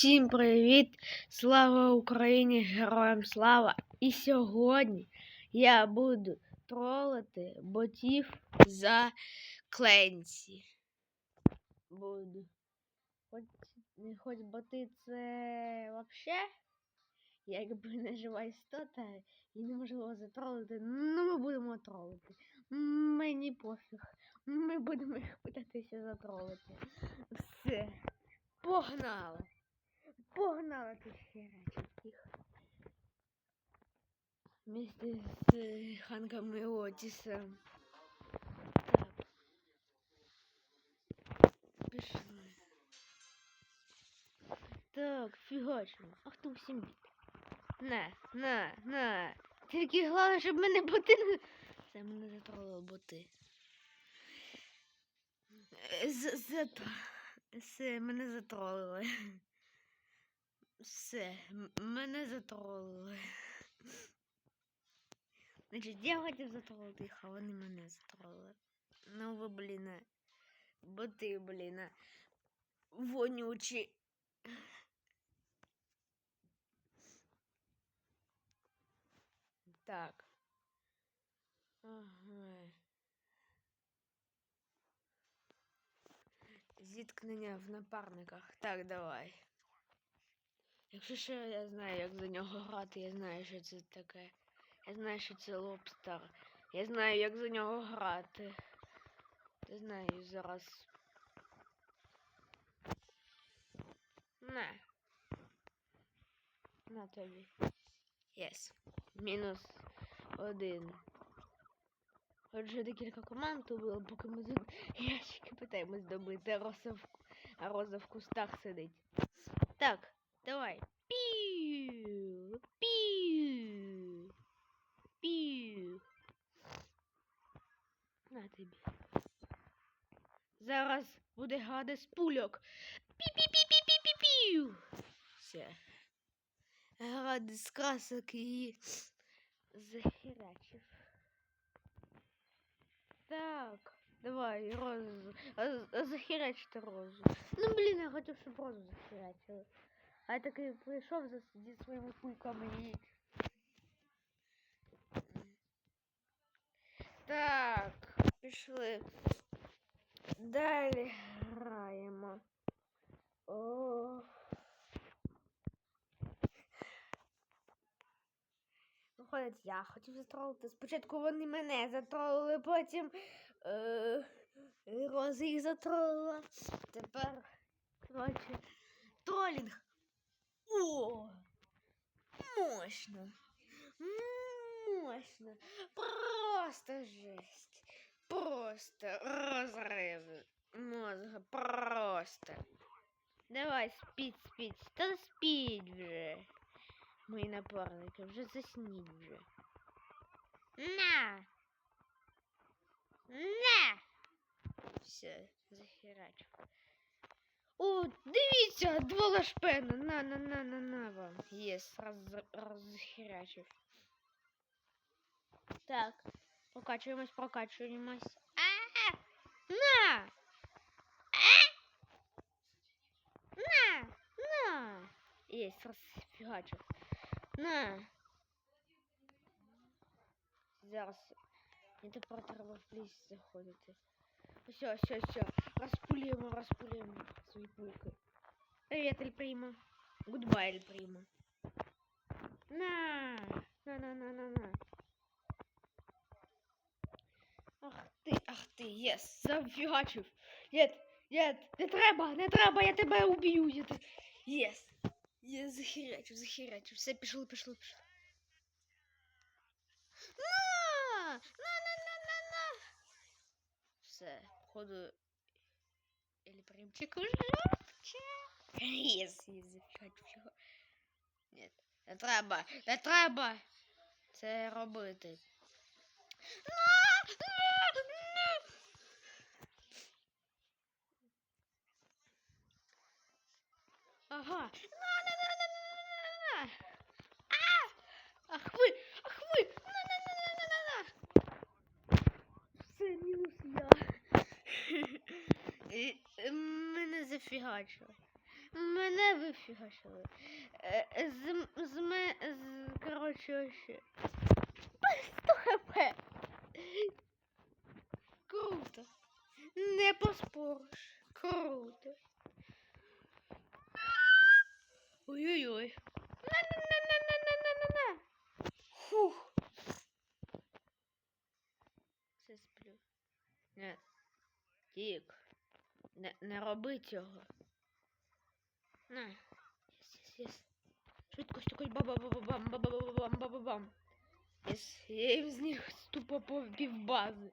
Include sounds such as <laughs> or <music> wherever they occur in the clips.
Усім привіт! Слава Україні! Героям слава! І сьогодні я буду тролити ботів за Кленсі. Буду. Хоч, хоч боти це вообще, якби <laughs> не жива істота, і неможливо затролити, ну ми будемо тролити. Мені пофіг. Ми будемо їх питатися затролити. Все. Погнали! Погнали тут херачить їх. Вместе з Ханком і Отісом. Пішли. Так, фігачимо. А хто всім бід? На, на, на. Тільки головне, щоб мене боти не... Це мене затролили боти. Е, з- Зато... Все, мене затролили. Все, мене затролили. Значить, я хотів затролити їх, а вони мене затролили. Ну ви, блін, боти, блін, вонючі. Так. Ага. Зіткнення в напарниках. Так, давай. Якщо що я знаю, як за нього грати, я знаю, що це таке. Я знаю, що це лобстер. Я знаю, як за нього грати. Я знаю зараз. На. На тобі. Єс. Мінус один. Отже, декілька команд то було, поки ми тут ящики питаємось добити, а Роза в, а Роза в кустах сидить. Так, давай. Піу, піу, піу. На тобі. Зараз буде гада з пульок. Пі-пі-пі-пі-пі-пі-піу. Все. Гради з красок і захерачив. Так, давай, розу. А, а захерачити розу. Ну, блін, я хотів, щоб розу захерачили. А я такий прийшов зі своїми пульками і. Так, пішли. Далі граємо. О. Виходить, я хотів затролити. Спочатку вони мене затролили, потім е, Роза їх затролила. Тепер, коротше, тролінг. О! Мощно. Мощно. Просто жесть. Просто розрив мозга. Просто. Давай, спіть, спіть. Та спіть вже. Мої напарники, вже засніть вже. На! На! Все, захерачу. О, дивіться, два лашпена. На, на, на, на, на вам. Єс, раз, розхерачив. Так, прокачуємось, прокачуємось. А! На! А! На! На! Єсть, розфігачив. На. Зараз. Мені тепер треба в ліс заходити. Все, все, все. Розпулюємо, розпулюємо свої пульки. Привіт, Ель Прімо. Гудбай, Ель Прімо. На. На, на, на, на, на. Ах ти, ах ти, єс, зафігачив. Нет, нет, не треба, не треба, я тебе уб'ю. Єс. Я захерячив, захерячив. Все, пішло, пішло, пішло. На! На, на, на, на, на. Все, походу. Или примчик уже я захерячив його. Ні, не треба, не треба це робити. Ага. На, на, на, на, на, на, на, на. А! Ах ви, ах ви. На, на, на, на, на, на, на. Все, мінус я. І, е, Мене зафігачили. Мене вифігашили. Е, З, з, ме, з, коротше, ще. 100 хп. Круто. Не поспориш. Круто. Ой-ой-ой. На-на-на-на-на-на-на-на. Фух. Все сплю. Не. Тік. Не, не роби цього. На. Єс, єс. Швидко, швидко, баба-баба-бам, баба-баба-бам, баба-бам. Єс, я їм зніг тупо по півбази.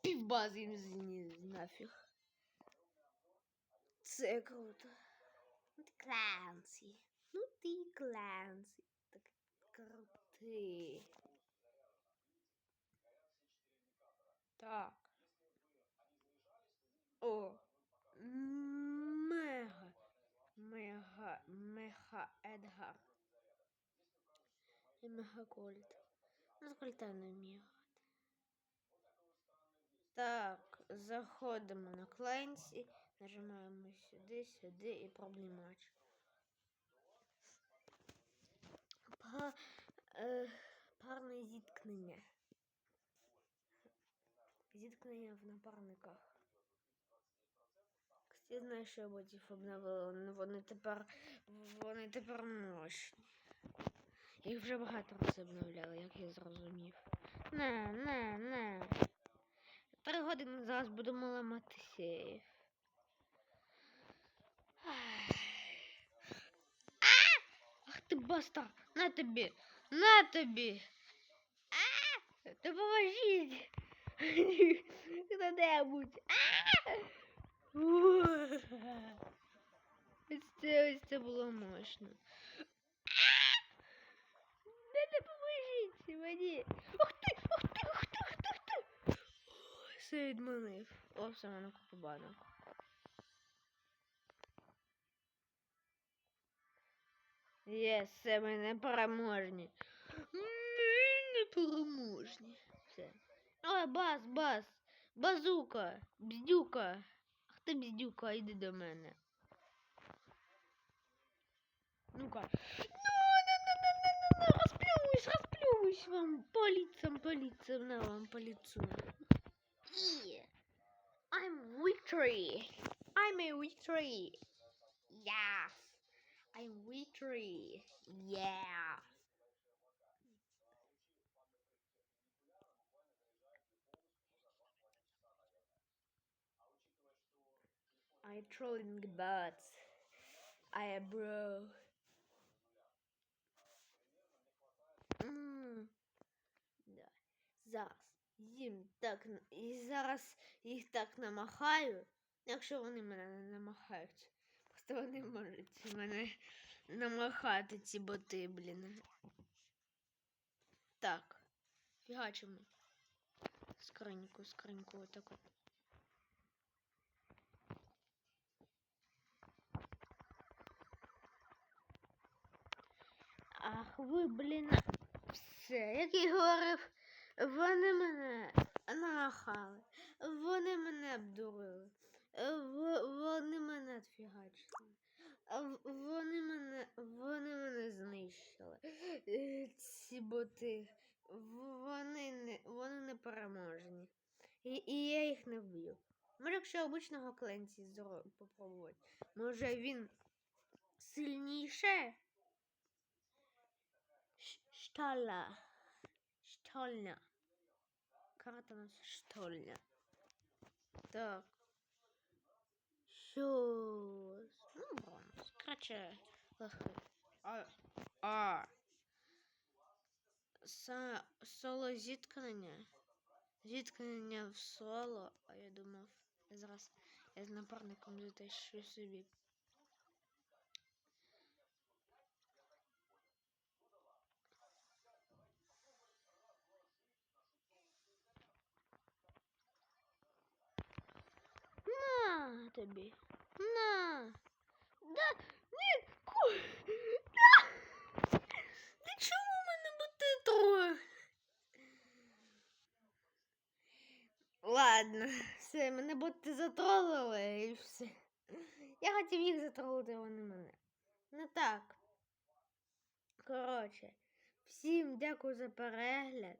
Півбази їм зніг нафіг. Це круто. Ну ти Клансі. Ну ти Клансі. Так крутий. Так. І мега Кольт. З Кольта не. Так, заходимо на Кленсі, нажимаємо сюди, сюди і пробний матч. Па, е, парне зіткнення. Зіткнення в напарниках. Я знаю, що ботів обновили, але вони тепер вони тепер мощні. Їх вже багато раз обновляли, як я зрозумів. На, на, на. Три години зараз будемо ламати сейф. Ах ти баста! На тобі! На тобі! А! Допоможіть! <laughs> Хто-небудь! А! Ось це, ось це було мощно. Не допоможіть мені! Ух ти! Ух ти! Ух ти! Ух ти! Ух ти! Все відманив. О, все мене купу банок. Єс, це ми непереможні. Ми непереможні. Все. Ой, бас, бас, базука, бздюка. Ти бздюка, йди до мене. Ну-ка. Ну, на, на, на, на, на, на, розплюсь, розплюсь вам по лицам, по лицам, на вам по лицу. Yeah. I'm victory. I'm a victory. Yes. I'm victory. Yeah. I trolling bots. Bro. М, Да. Зараз їм так і зараз їх так намахаю, якщо вони мене не намахають. Просто вони можуть мене намахати, ці боти, блін. Так. Фігачимо. Скриньку, скриньку, отак от. Ах, ви, блін, все, як і говорив, вони мене нахали, вони мене обдурили, вони мене фігачили, вони мене, вони мене знищили. Ці боти, вони не, вони не переможні. І, і я їх не вб'ю. Може, якщо обичного кленці попробувати, може він сильніше? Штала. Штольня. Карта у нас штольня. Так. Що? Ну, бронз. Короче, легкий. А. А. Са, соло зіткнення. Зіткнення в соло. А я думав, зараз я з напарником затащу собі. На тобі. На. Да, ні, ку. Да. Ти чому мене бути троє? Ладно, все, мене боти затролили і все. Я хотів їх затролити, вони мене. Ну так. Коротше, всім дякую за перегляд.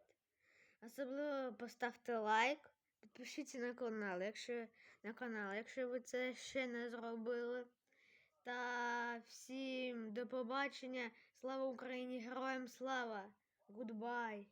Особливо поставте лайк. Підпишіться на канал, якщо на канал, якщо ви це ще не зробили. Та всім до побачення. Слава Україні! Героям слава! Гудбай!